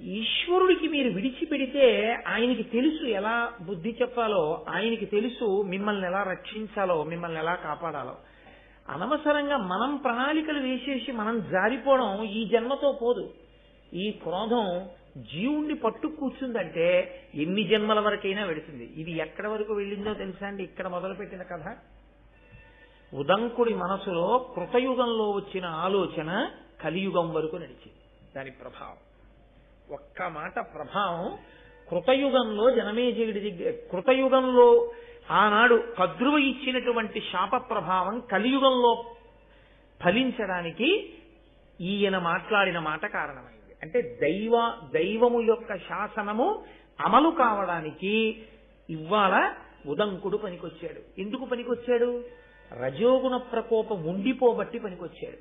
ఈశ్వరుడికి మీరు విడిచిపెడితే ఆయనకి తెలుసు ఎలా బుద్ధి చెప్పాలో ఆయనకి తెలుసు మిమ్మల్ని ఎలా రక్షించాలో మిమ్మల్ని ఎలా కాపాడాలో. అనవసరంగా మనం ప్రణాళికలు వేసేసి మనం జారిపోవడం ఈ జన్మతో పోదు. ఈ క్రోధం జీవుణ్ణి పట్టు కూర్చుందంటే ఎన్ని జన్మల వరకైనా వెడుతుంది ఇది ఎక్కడ వరకు వెళ్ళిందో తెలుసా అండి? ఇక్కడ మొదలుపెట్టిన కథ. ఉదంకుడి మనసులో కృతయుగంలో వచ్చిన ఆలోచన కలియుగం వరకు నడిచింది. దాని ప్రభావం. ఒక్క మాట ప్రభావం కృతయుగంలో జనమేజయుడి దగ్గర కృతయుగంలో ఆనాడు కద్రువ ఇచ్చినటువంటి శాప ప్రభావం కలియుగంలో ఫలించడానికి ఈయన మాట్లాడిన మాట కారణమైంది. అంటే దైవ దైవము యొక్క శాసనము అమలు కావడానికి ఇవాళ ఉదంకుడు పనికొచ్చాడు. ఎందుకు పనికొచ్చాడు? రజోగుణ ప్రకోపం ఉండిపోబట్టి పనికొచ్చాడు.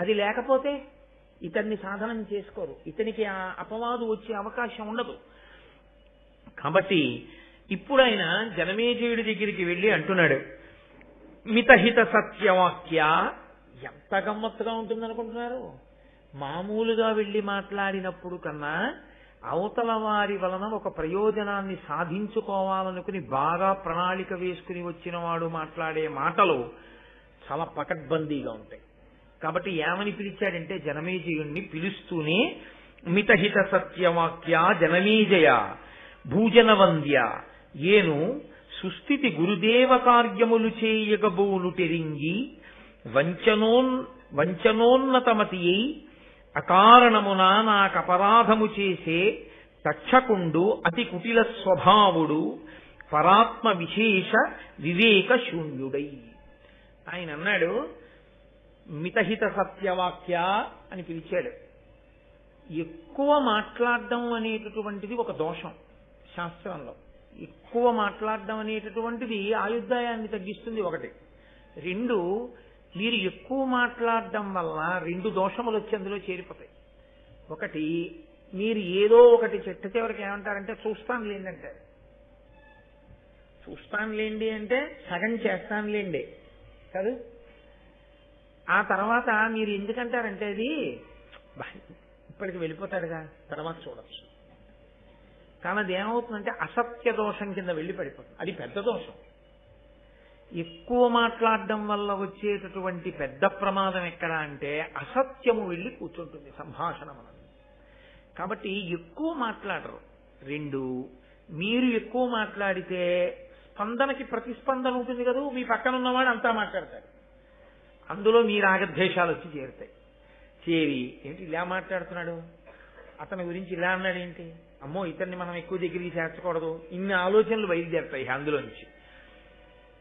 అది లేకపోతే ఇతన్ని సాధనం చేసుకోరు. ఇతనికి ఆ అపవాదు వచ్చే అవకాశం ఉండదు. కాబట్టి ఇప్పుడు ఆయన జనమేజయుడి దగ్గరికి వెళ్ళి అంటున్నాడు మితహిత సత్యవాక్య? ఎంత గమ్మత్తుగా ఉంటుందనుకుంటున్నారు? మామూలుగా వెళ్ళి మాట్లాడినప్పుడు కన్నా అవతల వారి వలన ఒక ప్రయోజనాన్ని సాధించుకోవాలనుకుని బాగా ప్రణాళిక వేసుకుని వచ్చిన వాడు మాట్లాడే మాటలు చాలా పకడ్బందీగా ఉంటాయి. కాబట్టి ఏమని పిలిచాడంటే జనమేజయుణ్ణి పిలుస్తూనే మితహిత సత్యవాక్య జనమేజయ భూజనవంద్య ఏను సుస్థితి గురుదేవ కార్యములు చేయగబోనుటెరింగి వంచనోన్ వంచనోన్నతమతి అయి అకారణమున నాకపరాధము చేసే తక్షకుండు అతి కుటిల స్వభావుడు పరాత్మ విశేష వివేక శూన్యుడై. ఆయన అన్నాడు మితహిత సత్యవాక్య అని పిలిచాడు. ఎక్కువ మాట్లాడడం అనేటటువంటిది ఒక దోషం శాస్త్రంలో. ఎక్కువ మాట్లాడడం అనేటటువంటిది ఆయుర్దాయాన్ని తగ్గిస్తుంది ఒకటి. రెండు మీరు ఎక్కువ మాట్లాడడం వల్ల రెండు దోషములు వచ్చి అందులో చేరిపోతాయి. ఒకటి మీరు ఏదో ఒకటి చెట్ట చివరికి ఏమంటారంటే చూస్తాను లేండి చూస్తాను లేండి అంటే సగం చేస్తాను లేండి కాదు. ఆ తర్వాత మీరు ఎందుకంటారంటే అది ఇప్పటికి వెళ్ళిపోతాడుగా తర్వాత చూడొచ్చు. కానీ అది ఏమవుతుందంటే అసత్య దోషం కింద వెళ్ళి పడిపోతుంది అది పెద్ద దోషం. ఎక్కువ మాట్లాడడం వల్ల వచ్చేటటువంటి పెద్ద ప్రమాదం ఎక్కడ అంటే అసత్యము వెళ్ళి కూర్చుంటుంది సంభాషణ మనది కాబట్టి ఎక్కువ మాట్లాడరు. రెండు మీరు ఎక్కువ మాట్లాడితే స్పందనకి ప్రతిస్పందన ఉంటుంది కదా మీ పక్కన ఉన్నవాడు అంతా మాట్లాడతాడు. అందులో మీ రాగద్వేషాలు వచ్చి చేరుతాయి. చేరి ఏంటి ఇలా మాట్లాడుతున్నాడు? అతని గురించి ఇలా అన్నాడు ఏంటి? అమ్మో ఇతన్ని మనం ఎక్కువ దగ్గరికి చేర్చకూడదు. ఇన్ని ఆలోచనలు బయలుదేరుతాయి అందులో నుంచి.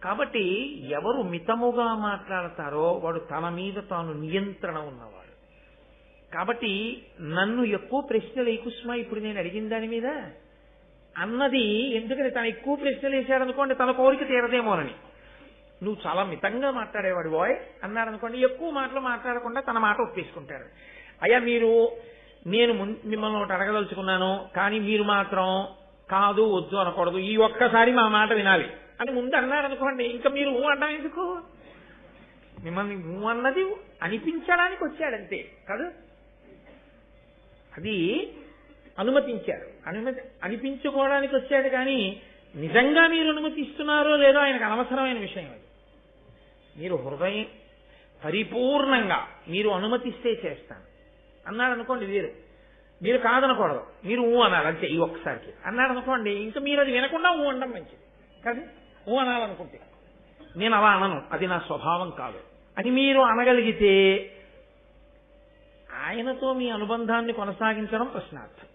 కాబట్టి ఎవరు మితముగా మాట్లాడతారో వాడు తన మీద తాను నియంత్రణ ఉన్నవాడు. కాబట్టి నన్ను ఎక్కువ ప్రశ్నలు కుసుమా ఇప్పుడు నేను అడిగిన దాని మీద? అన్నది ఎందుకని తను ఎక్కువ ప్రశ్నలు వేశాడనుకోండి తన కోరిక తీరదేమోనని. నువ్వు చాలా మితంగా మాట్లాడేవాడు బాయ్ అన్నాడు అనుకోండి ఎక్కువ మాటలు మాట్లాడకుండా తన మాట ఒప్పేసుకుంటాడు అయ్యా మీరు నేను మిమ్మల్ని ఒకటి అడగదలుచుకున్నాను కానీ మీరు మాత్రం కాదు వద్దు అనకూడదు ఈ ఒక్కసారి మా మాట వినాలి అని ముందు అన్నారు అనుకోండి ఇంకా మీరు ఊ అంటాం ఎందుకు? మిమ్మల్ని ఊ అన్నది అనిపించడానికి వచ్చాడంతే కాదు? అది అనుమతించారు. అనుమతి అనిపించుకోవడానికి వచ్చాడు కానీ నిజంగా మీరు అనుమతిస్తున్నారో లేదో ఆయనకు అనవసరమైన విషయం అది. మీరు హృదయం పరిపూర్ణంగా మీరు అనుమతిస్తే చేస్తాను. అన్నాడు అనుకోండి వీరు. మీరు కాదనకూడదు. మీరు ఊ అనాలి అంతే ఈ ఒక్కసారికి. అన్నాడు అనుకోండి ఇంకా మీరు అది వినకుండా ఊ అనడం మంచిది. కదా ఊ అనాలనుకుంటే. నేను అలా అనను. అది నా స్వభావం కాదు. అని మీరు అనగలిగితే ఆయనతో మీ అనుబంధాన్ని కొనసాగించడం ప్రశ్నార్థం.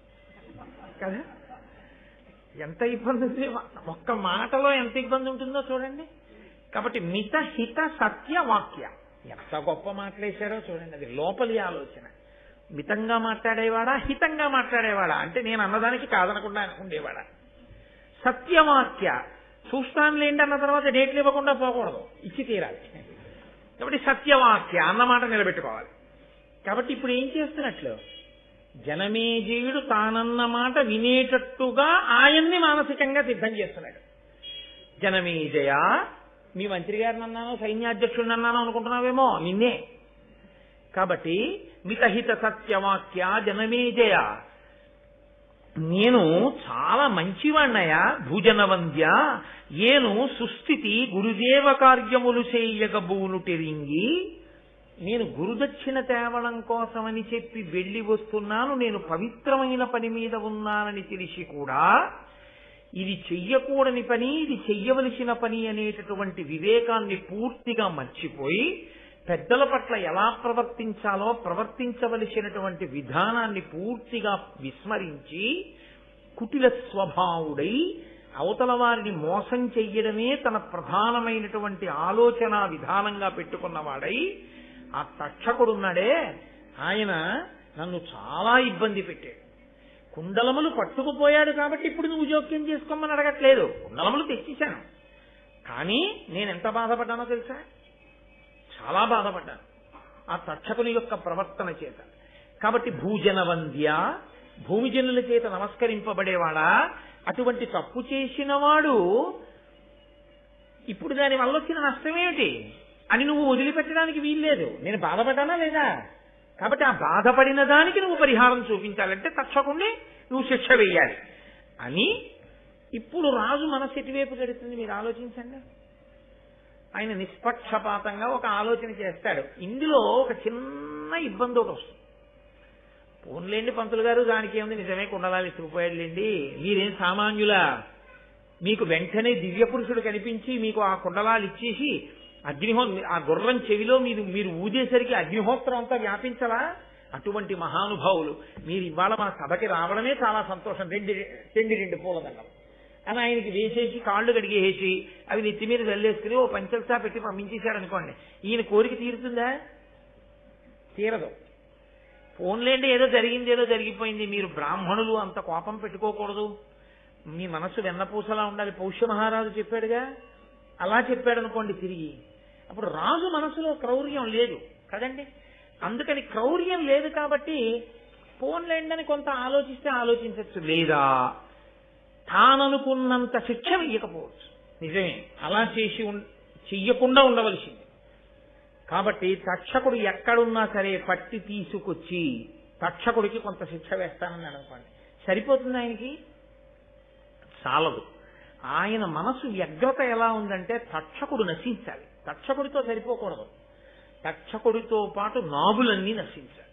కదా? ఎంత ఇబ్బంది ఉంది ఒక్క మాటలో ఎంత ఇబ్బంది ఉంటుందో చూడండి. కాబట్టి మిత హిత సత్య వాక్య. ఎంత గొప్ప మాట్లాడేశారో చూడండి అది లోపలి ఆలోచన. మితంగా మాట్లాడేవాడా హితంగా మాట్లాడేవాడా? అంటే నేను అన్నదానికి కాదనకుండా ఉండేవాడా? సత్యవాక్య చూస్తానులేండి అన్న తర్వాత డేట్లు ఇవ్వకుండా పోకూడదు. ఇచ్చి తీరాలి. కాబట్టి సత్యవాక్య అన్నమాట నిలబెట్టుకోవాలి. కాబట్టి ఇప్పుడు ఏం చేస్తున్నట్లు? జనమేజీయుడు తానన్న మాట వినేటట్టుగా ఆయన్ని మానసికంగా సిద్ధం చేస్తున్నాడు. జనమేజయ మీ మంత్రి గారిని అన్నాను సైన్యాధ్యక్షుడిని అన్నాను అనుకుంటున్నావేమో? నిన్నే. కాబట్టి మితహిత సత్యవాక్య జనమేజయ నేను చాలా మంచివాణ్ణయా భూజనవంద్య. ఏను సుస్థితి గురుదేవ కార్యములు చేయగబూనుటెరింగి నేను గురుదక్షిణ తేవడం కోసమని చెప్పి వెళ్ళి వస్తున్నాను. నేను పవిత్రమైన పని మీద ఉన్నానని తెలిసి కూడా ఇది చెయ్యకూడని పని ఇది చెయ్యవలసిన పని అనేటటువంటి వివేకాన్ని పూర్తిగా మర్చిపోయి పెద్దల పట్ల ఎలా ప్రవర్తించాలో ప్రవర్తించవలసినటువంటి విధానాన్ని పూర్తిగా విస్మరించి కుటిల స్వభావుడై అవతల వారిని మోసం చెయ్యడమే తన ప్రధానమైనటువంటి ఆలోచన విధానంగా పెట్టుకున్నవాడై ఆ తక్షకుడున్నాడే. ఆయన నన్ను చాలా ఇబ్బంది పెట్టాడు. కుండలములు పట్టుకుపోయాడు కాబట్టి ఇప్పుడు నువ్వు జోక్యం చేసుకోమని అడగట్లేదు. కుండలములు తెచ్చేశాను. కానీ నేను ఎంత బాధపడ్డానో తెలుసా? చాలా బాధపడ్డాను. ఆ తక్షకుని యొక్క ప్రవర్తన చేత. కాబట్టి భూజన వంద్య భూమిజనుల చేత నమస్కరింపబడేవాడా? అటువంటి తప్పు చేసిన వాడు ఇప్పుడు దాని వల్ల వచ్చిన నష్టమేమిటి? అని నువ్వు వదిలిపెట్టడానికి వీల్లేదు. నేను బాధపడ్డానా లేదా? కాబట్టి ఆ బాధపడిన దానికి నువ్వు పరిహారం చూపించాలంటే తక్షకుణ్ణి నువ్వు శిక్ష వేయాలి. అని ఇప్పుడు రాజు మనసు ఎటువైపు గడుతుంది మీరు ఆలోచించండి. ఆయన నిష్పక్షపాతంగా ఒక ఆలోచన చేస్తాడు. ఇందులో ఒక చిన్న ఇబ్బంది ఒకటి వస్తుంది. పోన్లేండి పంతులు గారు దానికి ఏముంది? నిజమే కుండలాలు ఎత్తుకుపోయాడులేండి మీరేం సామాన్యులా? మీకు వెంటనే దివ్య పురుషుడు కనిపించి మీకు ఆ కుండలాలు ఇచ్చేసి అగ్నిహో ఆ గుర్రం చెవిలో మీరు మీరు ఊదేసరికి అగ్నిహోత్రం అంతా వ్యాపించలా? అటువంటి మహానుభావులు మీరు ఇవాళ మా సభకి రావడమే చాలా సంతోషం. రెండు రెండు రెండు పూలదండం అని ఆయనకి వేసేసి కాళ్ళు కడిగేసి అవి నెత్తి మీద వెళ్ళేసుకుని ఓ పంచల్సా పెట్టి పంపించేశాడు అనుకోండి ఈయన కోరిక తీరుతుందా? తీరదు. ఫోన్లేండి ఏదో జరిగింది ఏదో జరిగిపోయింది. మీరు బ్రాహ్మణులు అంత కోపం పెట్టుకోకూడదు. మీ మనస్సు వెన్నపూసలా ఉండాలి. పౌష్య మహారాజు చెప్పాడుగా? అలా చెప్పాడు అనుకోండి తిరిగి. అప్పుడు రాజు మనసులో క్రౌర్యం లేదు. కదండి? అందుకని క్రౌర్యం లేదు కాబట్టి పోన్లేండని కొంత ఆలోచిస్తే ఆలోచించచ్చు. లేదా తాననుకున్నంత శిక్ష వేయకపోవచ్చు నిజమే. అలా చేసి చెయ్యకుండా ఉండవలసింది. కాబట్టి తక్షకుడు ఎక్కడున్నా సరే పట్టి తీసుకొచ్చి తక్షకుడికి కొంత శిక్ష వేస్తానని అనుకోండి. సరిపోతుంది ఆయనకి? చాలదు. ఆయన మనసు వ్యగ్రత ఎలా ఉందంటే తక్షకుడు నశించాలి. తక్షకుడితో సరిపోకూడదు. తక్షకుడితో పాటు నాగులన్నీ నశించాలి.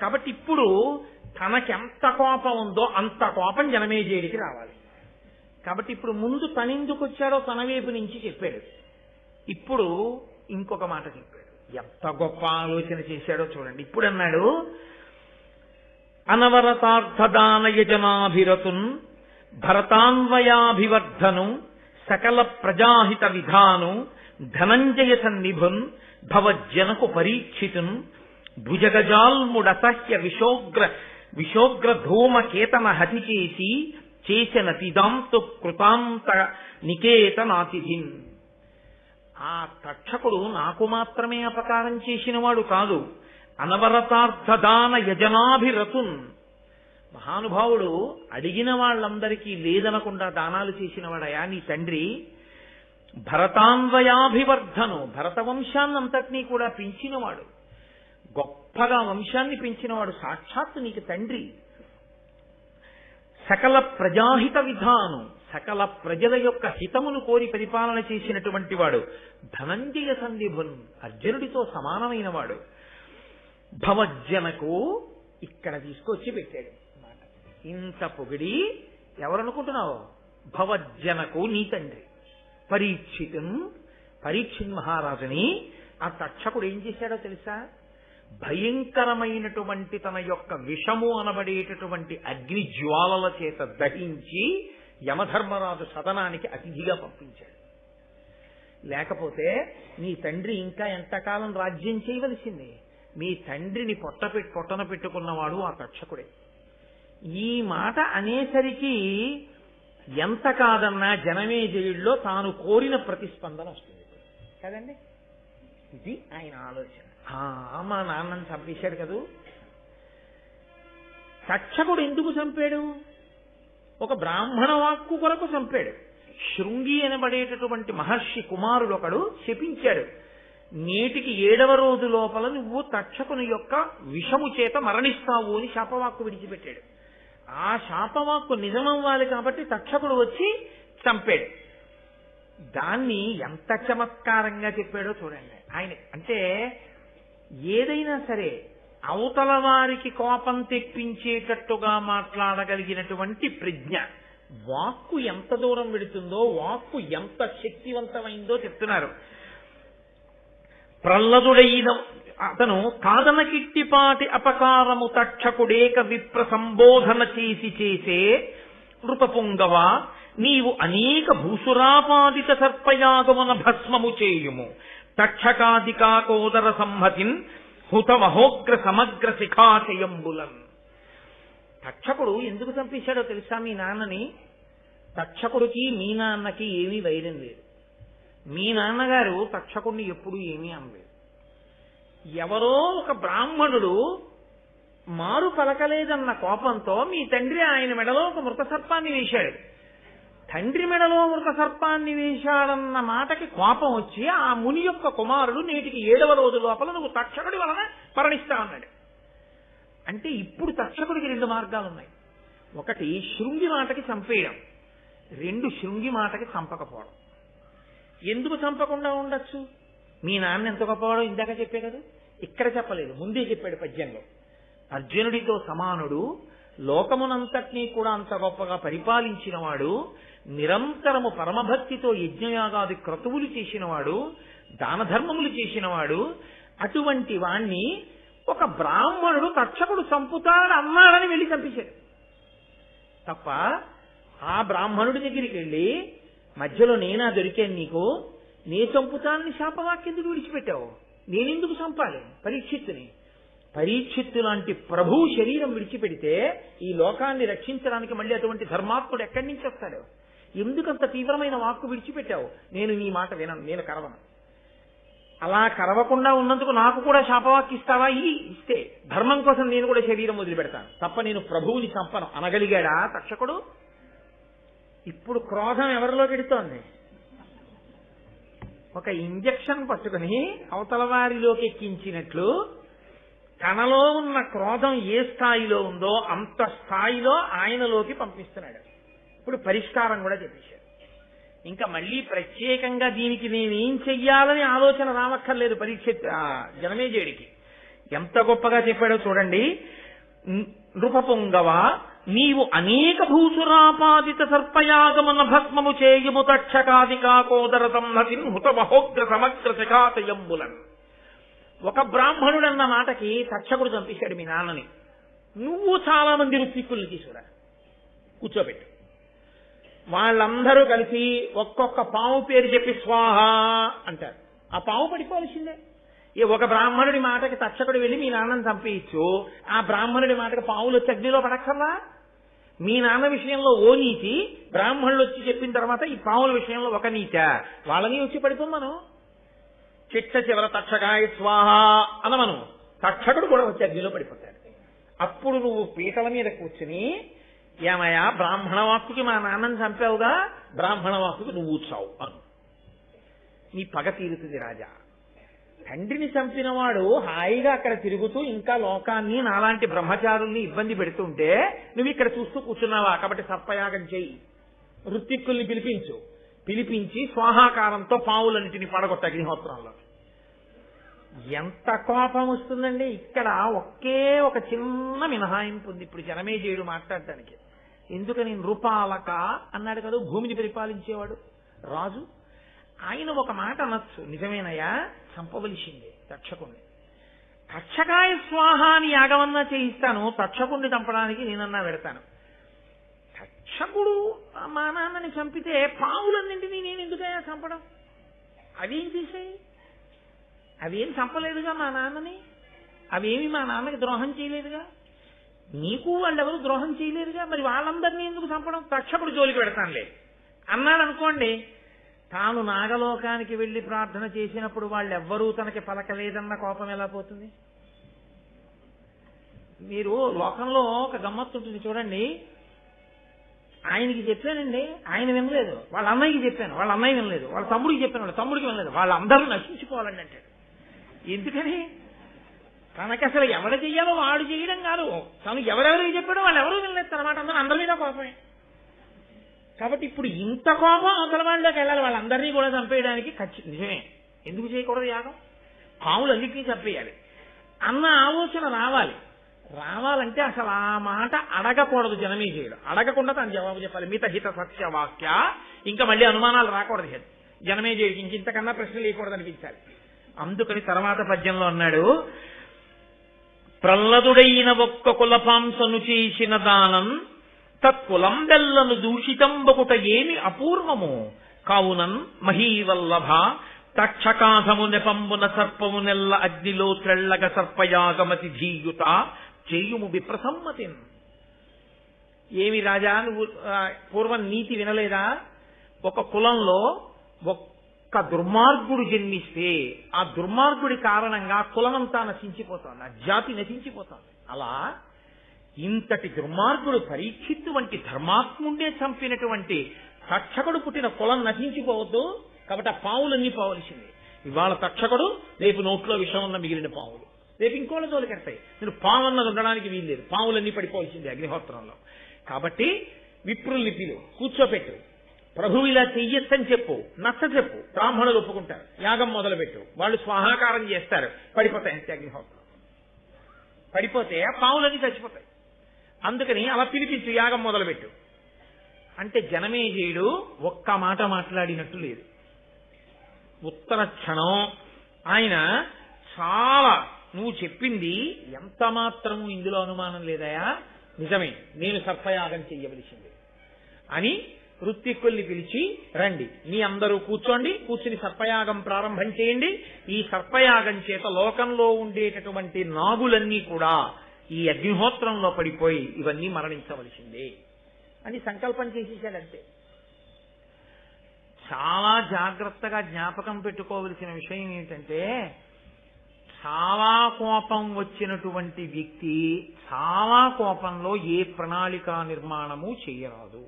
కాబట్టి ఇప్పుడు తనకెంత కోపం ఉందో అంత కోపం జనమేజయుడికి రావాలి. కాబట్టి ఇప్పుడు ముందు తనెందుకు వచ్చాడో తన వైపు నుంచి చెప్పాడు. ఇప్పుడు ఇంకొక మాట చెప్పాడు. ఎంత గొప్ప ఆలోచన చేశాడో చూడండి. ఇప్పుడు అన్నాడు అనవరతార్థదాన యజనాభిరతున్ భరతాన్వయాభివర్ధను సకల ప్రజాహిత విధాను ధనంజయ సన్నిభం భవజ్జనకు పరీక్షితున్ భుజగజాల్ముడసహ్య విశోగ్ర విశోగ్ర ధూమ కేతన హతి చేసి చేసిన తిదాంతు కృతాంత నికేతనాతిథిన్ ఆ తక్షకుడు నాకు మాత్రమే అపకారం చేసినవాడు కాదు. అనవరతార్థదాన యజనాభిరతున్ మహానుభావుడు అడిగిన వాళ్ళందరికీ లేదనకుండా దానాలు చేసినవాడయా నీ తండ్రి? భరతాన్వయాభివర్ధను భరతవంశాన్నంతటినీ కూడా పెంచినవాడు. గొప్పగా వంశాన్ని పెంచినవాడు సాక్షాత్తు నీకు తండ్రి. సకల ప్రజాహిత విధానం సకల ప్రజల యొక్క హితమును కోరి పరిపాలన చేసినటువంటి వాడు ధనంజయ సంధిభున్ అర్జునుడితో సమానమైన వాడు భవజ్జనకు ఇక్కడ తీసుకొచ్చి పెట్టాడు. ఇంత పొగిడి ఎవరనుకుంటున్నావు? భవజ్జనకు నీ తండ్రి. పరీక్షితం పరీక్షిన్ మహారాజుని ఆ తక్షకుడు ఏం చేశాడో తెలుసా? భయంకరమైనటువంటి తన యొక్క విషము అనబడేటటువంటి అగ్ని జ్వాలల చేత దహించి యమధర్మరాజు సదనానికి అతిథిగా పంపించాడు. లేకపోతే నీ తండ్రి ఇంకా ఎంతకాలం రాజ్యం చేయవలసింది? మీ తండ్రిని పొట్ట పెట్టి పొట్టన పెట్టుకున్నవాడు ఆ తక్షకుడే. ఈ మాట అనేసరికి ఎంత కాదన్నా జనమేజయుడిలో తాను కోరిన ప్రతిస్పందన వస్తుంది. కదండి? ఇది ఆయన ఆలోచన. ఆ, మా నాన్నని చంపేశాడు కదూ. తక్షకుడు ఎందుకు చంపాడు? ఒక బ్రాహ్మణ వాక్కు కొరకు చంపాడు. శృంగి అనబడేటటువంటి మహర్షి కుమారుడు ఒకడు శపించాడు. నేటికి ఏడవ రోజు లోపల నువ్వు తక్షకుని యొక్క విషము చేత మరణిస్తావు అని శాపవాక్కు విడిచిపెట్టాడు. ఆ శాపవాక్కు నిజమవ్వాలి కాబట్టి తక్షకుడు వచ్చి చంపాడు. దాన్ని ఎంత చమత్కారంగా చెప్పాడో చూడండి. ఆయన అంటే ఏదైనా సరే అవతల వారికి కోపం తెప్పించేటట్టుగా మాట్లాడగలిగినటువంటి ప్రజ్ఞ. వాక్కు ఎంత దూరం వెడుతుందో వాక్కు ఎంత శక్తివంతమైందో చెప్తున్నారు. ప్రహ్లదుడైన అతను కాదన కిట్టిపాటి అపకారము తక్షకుడేక విప్ర సంబోధన చేసి చేసే నృపపుంగవ నీవు అనేక భూసురాపాదిత సర్పయాగమున భస్మము చేయుము. తక్షకాదికాకోదర సంహతిన్ హుతమహోగ్ర సమగ్ర శిఖాశయంబులన్. తక్షకుడు ఎందుకు చంపేశాడో తెలుసా మీ నాన్నని? తక్షకుడికి మీ నాన్నకి ఏమీ వైరం లేదు. మీ నాన్నగారు తక్షకుడిని ఎప్పుడు ఏమీ అనలేదు. ఎవరో ఒక బ్రాహ్మణుడు మారు పలకలేదన్న కోపంతో మీ తండ్రి ఆయన మెడలో ఒక మృత సర్పాన్ని వేశాడు. తండ్రి మెడలో మృత సర్పాన్ని వేశాడన్న మాటకి కోపం వచ్చి ఆ ముని యొక్క కుమారుడు నేటికి ఏడవ రోజు లోపల నువ్వు తక్షకుడి వలన మరణిస్తా అన్నాడు. అంటే ఇప్పుడు తక్షకుడికి రెండు మార్గాలు ఉన్నాయి. ఒకటి శృంగి మాటకి చంపేయడం రెండు శృంగి మాటకి చంపకపోవడం. ఎందుకు చంపకుండా ఉండొచ్చు? మీ నాన్న ఎంత గొప్పవాడో ఇందాక చెప్పే కదా? ఇక్కడ చెప్పలేదు ముందే చెప్పాడు పద్యంలో. అర్జునుడితో సమానుడు లోకమునంతటినీ కూడా అంత గొప్పగా పరిపాలించినవాడు నిరంతరము పరమభక్తితో యజ్ఞయాగాది క్రతువులు చేసినవాడు దాన ధర్మములు చేసినవాడు అటువంటి వాణ్ణి ఒక బ్రాహ్మణుడు తక్షకుడు చంపుతాడు అన్నాడని వెళ్ళి చంపించాడు తప్ప ఆ బ్రాహ్మణుడి దగ్గరికి వెళ్ళి మధ్యలో నేనా దొరికాను నీకు? నే చంపుతానని శాపవాక్యందుకు విడిచిపెట్టావు. నేనెందుకు చంపాలి? పరీక్షిత్తుని. పరీక్షిత్తు లాంటి ప్రభు శరీరం విడిచిపెడితే ఈ లోకాన్ని రక్షించడానికి మళ్ళీ అటువంటి ధర్మాత్ముడు ఎక్కడి నుంచి వస్తాడు? ఎందుకంత తీవ్రమైన వాక్కు విడిచిపెట్టావు? నేను నీ మాట వినను నేను కరవను. అలా కరవకుండా ఉన్నందుకు నాకు కూడా శాపవాక్కిస్తావా ఈ ఇస్తే. ధర్మం కోసం నేను కూడా శరీరం వదిలిపెడతాను. తప్ప నేను ప్రభువుని చంపను. అనగలిగాడా? తక్షకుడు ఇప్పుడు క్రోధం ఎవరిలోకి ఎడుతోంది? ఒక ఇంజక్షన్ పట్టుకుని అవతల వారిలోకి ఎక్కించినట్లు తనలో ఉన్న క్రోధం ఏ స్థాయిలో ఉందో అంత స్థాయిలో ఆయనలోకి పంపిస్తున్నాడు. ఇప్పుడు పరిష్కారం కూడా చెప్పేశాడు. ఇంకా మళ్ళీ ప్రత్యేకంగా దీనికి నేనేం చెయ్యాలని ఆలోచన రావక్కర్లేదు పరీక్ష జనమేజయుడికి. ఎంత గొప్పగా చెప్పాడో చూడండి. నృపపుంగవ నీవు అనేక భూసురాపాదిత సర్పయాగమన భస్మము చేయుము తక్షకాదికా కోదర సంహతి హుత మహోగ్ర సమగ్ర శకాతయంబులను ఒక బ్రాహ్మణుడన్న మాటకి తక్షకుడు చంపేశాడు మీ నాన్నని. నువ్వు చాలా మంది ఋత్విక్కుల్ని తీసుకురా. కూర్చోబెట్టు. వాళ్ళందరూ కలిసి ఒక్కొక్క పాము పేరు చెప్పి స్వాహ అంటారు. ఆ పాము పడిపోవలసిందే. ఏ ఒక బ్రాహ్మణుడి మాటకి తక్షకుడు వెళ్ళి మీ నాన్నని చంపేయచ్చు. ఆ బ్రాహ్మణుడి మాటకి పావులు వచ్చి అగ్నిలో పడక్కర్లా? మీ నాన్న విషయంలో ఓ నీతి బ్రాహ్మణులు వచ్చి చెప్పిన తర్వాత ఈ పాముల విషయంలో ఒక నీత. వాళ్ళని వచ్చి పడిపోమ్మను చిట్ట చివర తక్షకాయ స్వాహ అనమను. తక్షకుడు కూడా వచ్చి అగ్నిలో పడిపోతాడు. అప్పుడు నువ్వు పీటల మీద కూర్చుని ఏమయ్యా బ్రాహ్మణ వాక్కుకి మా నాన్నని చంపావుగా? బ్రాహ్మణ వాక్కుకి నువ్వు చావు అను. నీ పగ తీరుతుంది రాజా. తండ్రిని చంపినవాడు హాయిగా అక్కడ తిరుగుతూ ఇంకా లోకాన్ని నాలాంటి బ్రహ్మచారుల్ని ఇబ్బంది పెడుతుంటే నువ్వు ఇక్కడ చూస్తూ కూర్చున్నావా? కాబట్టి సర్పయాగం చేయి. ఋత్విక్కుల్ని పిలిపించు. పిలిపించి స్వాహాకారంతో పావులన్నిటిని పడగొట్ట అగ్నిహోత్రంలో. ఎంత కోపం వస్తుందండి. ఇక్కడ ఒకే ఒక చిన్న మినహాయింపు ఉంది. ఇప్పుడు జనమేజయుడు మాట్లాడటానికి. ఎందుకని నృపాలక అన్నాడు కదా భూమిని పరిపాలించేవాడు. రాజు ఆయన ఒక మాట అనొచ్చు. నిజమేనయ్యా? చంపవలసిందే తక్షకుణ్ణి తక్షకాయ స్వాహాని యాగమన్నా చేయిస్తాను తక్షకుణ్ణి చంపడానికి నేనన్నా పెడతాను తక్షకుడు మా నాన్నని చంపితే పావులన్నింటినీ నేను ఎందుకయ్యా చంపడం? అవేం చేసాయి అవేం చంపలేదుగా మా నాన్నని? అవేమి మా నాన్నకి ద్రోహం చేయలేదుగా? నీకు వాళ్ళెవరు ద్రోహం చేయలేదుగా? మరి వాళ్ళందరినీ ఎందుకు చంపడం? తక్షకుడు జోలికి పెడతానులే అన్నాడు అనుకోండి తాను నాగలోకానికి వెళ్ళి ప్రార్థన చేసినప్పుడు వాళ్ళెవ్వరూ తనకి పలకలేదన్న కోపం ఎలా పోతుంది? మీరు లోకంలో ఒక గమ్మత్తు ఉంటుంది. చూడండి. ఆయనకి చెప్పానండి. ఆయన వినలేదు. వాళ్ళ అన్నయ్యకి చెప్పాను. వాళ్ళ అన్నయ్య వినలేదు. వాళ్ళ తమ్ముడికి చెప్పాను. వాళ్ళ తమ్ముడికి వినలేదు. వాళ్ళందరూ నశించుకోవాలండి అంటాడు. ఎందుకని? తనకి అసలు ఎవరు చెయ్యాలో వాడు చేయడం కాదు. తను ఎవరెవరికి చెప్పాడో వాళ్ళు ఎవరు వినలేదు. అనమాట అందరూ అందరి మీద కోపమే. కాబట్టి ఇప్పుడు ఇంత కోపం అవతల వాళ్ళలోకి వెళ్ళాలి వాళ్ళందరినీ కూడా చంపేయడానికి ఖచ్చిత నిజమే. ఎందుకు చేయకూడదు యాగం? పాములన్నింటినీ చంపేయాలి. అన్న ఆలోచన రావాలి. రావాలంటే అసలు ఆ మాట అడగకూడదు జనమే చేయడం అడగకుండా తను జవాబు చెప్పాలి. మిత హిత సత్య వాక్య. ఇంకా మళ్ళీ అనుమానాలు రాకూడదు జనమే చేయడం ఇంక ఇంతకన్నా ప్రశ్న లేకూడదు అనిపించాలి. అందుకని తర్వాత పద్యంలో అన్నాడు ప్రహ్లదుడైన ఒక్క కులపాంసను చేసిన దానం తత్కులం బెల్లను దూషితంబకుట ఏమి అపూర్వము? కావునన్ మహీవల్లభ తక్షకాధము నెపంబున సర్పము నెల్ల అగ్నిలో త్రెళ్ళగ సర్పయాగమతి ధీయుత చేయుము విప్రసమ్మతిన్. ఏమి రాజా నువ్వు పూర్వం నీతి వినలేదా? ఒక కులంలో ఒక్క దుర్మార్గుడు జన్మిస్తే ఆ దుర్మార్గుడి కారణంగా కులమంతా నశించిపోతోంది ఆ జాతి నశించిపోతోంది అలా ఇంతటి దుర్మార్గుడు పరీక్షిత్తు వంటి ధర్మాత్ముండే చంపినటువంటి తక్షకుడు పుట్టిన కులం నశించిపోవద్దు. కాబట్టి ఆ పావులన్నీ పోవలసింది. ఇవాళ తక్షకుడు రేపు నోట్లో విషం ఉన్న మిగిలిన పావులు. రేపు ఇంకోళ్ళ తోలికెడతాయి నేను పాము అన్నది ఉండడానికి వీల్లేదు పావులన్నీ పడిపోవాల్సింది అగ్నిహోత్రంలో. కాబట్టి విప్రుల్ని పిలు కూర్చోపెట్టు. ప్రభువు ఇలా చెయ్యొచ్చని చెప్పు నచ్చ చెప్పు. బ్రాహ్మణులు ఒప్పుకుంటారు. యాగం మొదలుపెట్టు. వాళ్ళు స్వాహాకారం చేస్తారు. పడిపోతాయి అంతే అగ్నిహోత్రం. పడిపోతే ఆ పావులన్నీ చచ్చిపోతాయి. అందుకని అలా పిలిపించు యాగం మొదలుపెట్టు. అంటే జనమేజయుడు ఒక్క మాట మాట్లాడినట్టు లేదు. ఉత్తర క్షణం ఆయన చాలా నువ్వు చెప్పింది ఎంత మాత్రము ఇందులో అనుమానం లేదయా? నిజమే నేను సర్పయాగం చెయ్యవలసింది. అని ఋత్విక్కుల్ని పిలిచి రండి మీ అందరూ కూర్చోండి కూర్చుని సర్పయాగం ప్రారంభం చేయండి. ఈ సర్పయాగం చేత లోకంలో ఉండేటటువంటి నాగులన్నీ కూడా ఈ అగ్నిహోత్రంలో పడిపోయి ఇవన్నీ మరణించవలసిందే అని సంకల్పం చేసేసాడంతే చాలా జాగ్రత్తగా జ్ఞాపకం పెట్టుకోవలసిన విషయం ఏంటంటే చాలా కోపం వచ్చినటువంటి వ్యక్తి చాలా కోపంలో ఏ ప్రణాళిక నిర్మాణము చేయరాదు.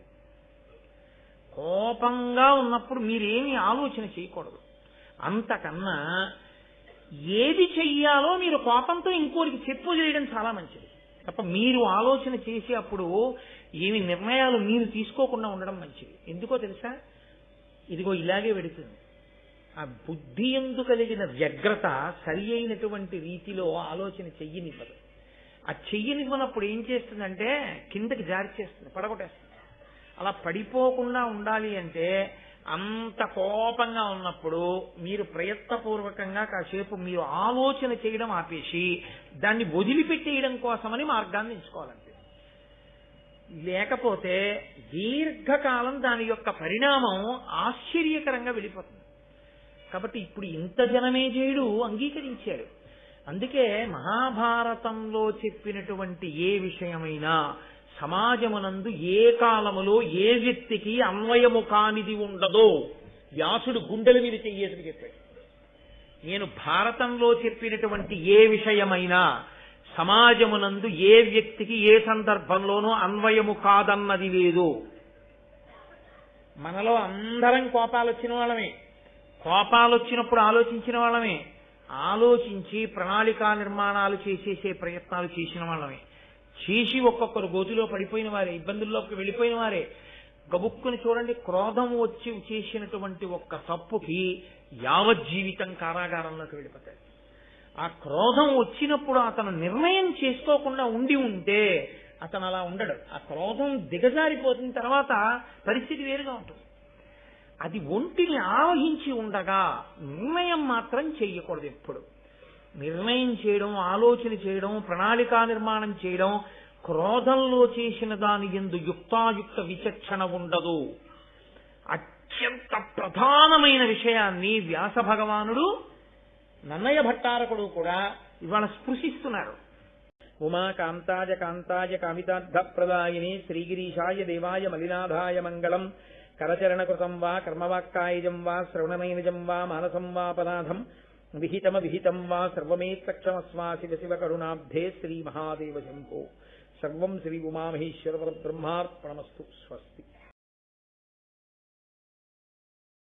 కోపంగా ఉన్నప్పుడు మీరేమీ ఆలోచన చేయకూడదు. అంతకన్నా ఏది చెయ్యాలో మీరు కోపంతో ఇంకోరికి చెప్పు చేయడం చాలా మంచిది. తప్ప మీరు ఆలోచన చేసి అప్పుడు ఏమి నిర్ణయాలు మీరు తీసుకోకుండా ఉండడం మంచిది. ఎందుకో తెలుసా? ఇదిగో ఇలాగే వెడుతుంది. ఆ బుద్ధి ఎందు కలిగిన వ్యగ్రత సరి అయినటువంటి రీతిలో ఆలోచన చెయ్యనివ్వదు. ఆ చెయ్యనివ్వనప్పుడు ఏం చేస్తుందంటే కిందకి జారి చేస్తుంది పడగొట్టేస్తుంది. అలా పడిపోకుండా ఉండాలి అంటే అంత కోపంగా ఉన్నప్పుడు మీరు ప్రయత్నపూర్వకంగా కాసేపు మీరు ఆలోచన చేయడం ఆపేసి దాన్ని వదిలిపెట్టేయడం కోసమని మార్గాన్ని ఎంచుకోవాలంటే లేకపోతే దీర్ఘకాలం దాని యొక్క పరిణామం ఆశ్చర్యకరంగా వెళ్ళిపోతుంది. కాబట్టి ఇప్పుడు ఇంత జనమేజయుడు అంగీకరించాడు. అందుకే మహాభారతంలో చెప్పినటువంటి ఏ విషయమైనా సమాజమునందు ఏ కాలములో ఏ వ్యక్తికి అన్వయము కానిది ఉండదో వ్యాసుడు గుండెల మీద చెయ్యేసి చెప్పాడు. నేను భారతంలో చెప్పినటువంటి ఏ విషయమైనా సమాజమునందు ఏ వ్యక్తికి ఏ సందర్భంలోనూ అన్వయము కాదన్నది లేదు. మనలో అందరం కోపాలు వచ్చిన వాళ్ళమే. కోపాలు వచ్చినప్పుడు ఆలోచించిన వాళ్ళమే. ఆలోచించి ప్రణాళికా నిర్మాణాలు చేసేసే ప్రయత్నాలు చేసిన వాళ్ళమే. చేసి ఒక్కొక్కరు గోతిలో పడిపోయిన వారే ఇబ్బందుల్లోకి వెళ్ళిపోయిన వారే. గబుక్కుని చూడండి క్రోధం వచ్చి చేసినటువంటి ఒక్క తప్పుకి యావజ్జీవితం కారాగారంలోకి వెళ్ళిపోతాడు ఆ క్రోధం వచ్చినప్పుడు అతను నిర్ణయం చేసుకోకుండా ఉండి ఉంటే అతను అలా ఉండడు. ఆ క్రోధం దిగజారిపోతున్న తర్వాత పరిస్థితి వేరుగా ఉంటుంది. అది ఒంటిని ఆవహించి ఉండగా నిర్ణయం మాత్రం చెయ్యకూడదు ఎప్పుడు. నిర్ణయం చేయడం ఆలోచన చేయడం ప్రణాళికా నిర్మాణం చేయడం క్రోధంలో చేసిన దాని ఎందు యుక్తాయుక్త విచక్షణ ఉండదు. అత్యంత ప్రధానమైన విషయాన్ని వ్యాస భగవానుడు నన్నయ భట్టారకుడు కూడా ఇవాళ స్పృశిస్తున్నారు. ఉమా కాంతాయ కాంతాయ కామితార్థ ప్రదాయిని శ్రీగిరీషాయ దేవాయ మలినాథాయ మంగళం. కరచరణకృతం వా కర్మవాక్కాయజం వా శ్రవణమైనజం వా మానసం వా పదార్థం विहितम विहितम वा सर्वे सक्षम स्वा शिव शिव सर्वं श्री महादेव शंभो सर्व श्री उमा महेश्वर ब्रह्मापणमस्तु स्वस्ति।